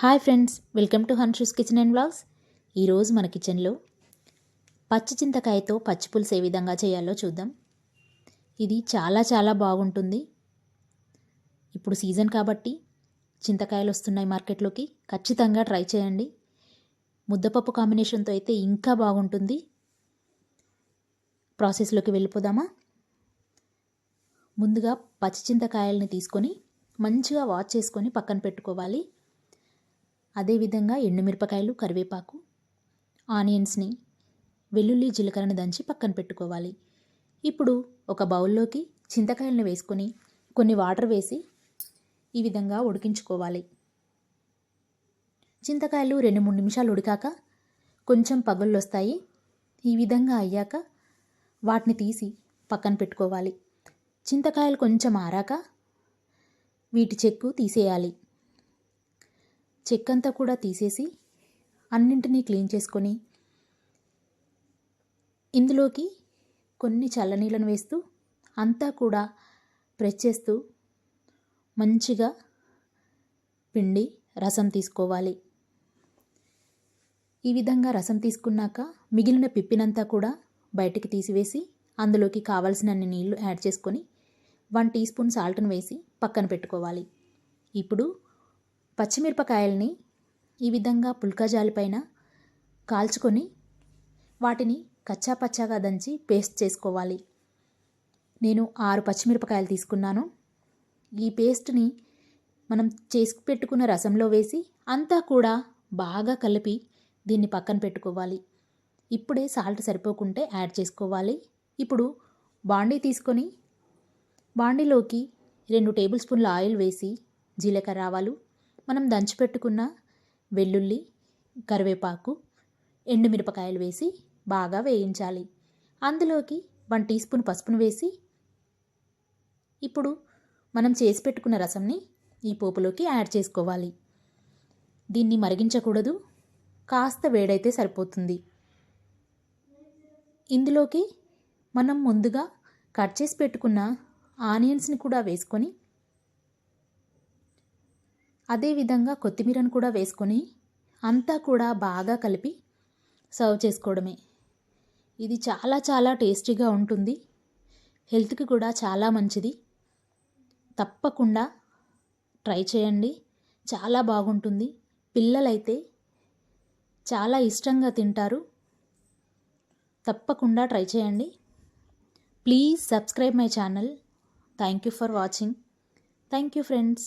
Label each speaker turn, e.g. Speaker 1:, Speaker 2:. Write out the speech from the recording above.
Speaker 1: Hi friends welcome to Hanshu's kitchen and blogs. ఈరోజు మన కిచెన్లో పచ్చి చింతకాయతో పచ్చి పులుసు ఏ విధంగా చేయాలో చూద్దాం. ఇది చాలా చాలా బాగుంటుంది. ఇప్పుడు సీజన్ కాబట్టి చింతకాయలు వస్తున్నాయి మార్కెట్లోకి. ఖచ్చితంగా ట్రై చేయండి. ముద్దపప్పు కాంబినేషన్తో అయితే ఇంకా బాగుంటుంది. ప్రాసెస్లోకి వెళ్ళిపోదామా? ముందుగా పచ్చి చింతకాయల్ని తీసుకొని మంచిగా వాష్ చేసుకొని పక్కన పెట్టుకోవాలి. అదేవిధంగా ఎండుమిరపకాయలు కరివేపాకు ఆనియన్స్ని వెల్లుల్లి జీలకర్రని దంచి పక్కన పెట్టుకోవాలి. ఇప్పుడు ఒక బౌల్లోకి చింతకాయలను వేసుకొని కొన్ని వాటర్ వేసి ఈ విధంగా ఉడికించుకోవాలి. చింతకాయలు రెండు మూడు నిమిషాలు ఉడికాక కొంచెం పగుళ్ళు వస్తాయి ఈ విధంగా అయ్యాక వాటిని తీసి పక్కన పెట్టుకోవాలి. చింతకాయలు కొంచెం ఆరాక వీటి చెక్కు తీసేయాలి. చెక్కంతా కూడా తీసేసి అన్నింటినీ క్లీన్ చేసుకొని ఇందులోకి కొన్ని చల్లనీళ్ళను వేస్తూ అంతా కూడా ప్రెస్ చేస్తూ మంచిగా పిండి రసం తీసుకోవాలి. ఈ విధంగా రసం తీసుకున్నాక మిగిలిన పిప్పినంతా కూడా బయటికి తీసివేసి అందులోకి కావలసినన్ని నీళ్ళు యాడ్ చేసుకొని వన్ టీ స్పూన్ సాల్ట్ను వేసి పక్కన పెట్టుకోవాలి. ఇప్పుడు పచ్చిమిరపకాయల్ని ఈ విధంగా పుల్కాజాలి పైన కాల్చుకొని వాటిని కచ్చా పచ్చాగా దంచి పేస్ట్ చేసుకోవాలి. నేను ఆరు పచ్చిమిరపకాయలు తీసుకున్నాను. ఈ పేస్ట్ని మనం చేసి పెట్టుకున్న రసంలో వేసి అంతా కూడా బాగా కలిపి దీన్ని పక్కన పెట్టుకోవాలి. ఇప్పుడే సాల్ట్ సరిపోకుంటే యాడ్ చేసుకోవాలి. ఇప్పుడు బాండీ తీసుకొని బాండీలోకి రెండు టేబుల్ స్పూన్ల ఆయిల్ వేసి జీలకర్ర ఆవాలు మనం దంచిపెట్టుకున్న వెల్లుల్లి కరివేపాకు ఎండుమిరపకాయలు వేసి బాగా వేయించాలి. అందులోకి వన్ టీ స్పూన్ పసుపును వేసి ఇప్పుడు మనం చేసి పెట్టుకున్న రసంని ఈ పోపులోకి యాడ్ చేసుకోవాలి. దీన్ని మరిగించకూడదు. కాస్త వేడైతే సరిపోతుంది. ఇందులోకి మనం ముందుగా కట్ చేసి పెట్టుకున్న ఆనియన్స్ని కూడా వేసుకొని అదేవిధంగా కొత్తిమీరను కూడా వేసుకొని అంతా కూడా బాగా కలిపి సర్వ్ చేసుకోవడమే. ఇది చాలా చాలా టేస్టీగా ఉంటుంది. హెల్త్కి కూడా చాలా మంచిది. తప్పకుండా ట్రై చేయండి. చాలా బాగుంటుంది. పిల్లలైతే చాలా ఇష్టంగా తింటారు. తప్పకుండా ట్రై చేయండి. Please subscribe my channel. Thank you for watching. Thank you friends.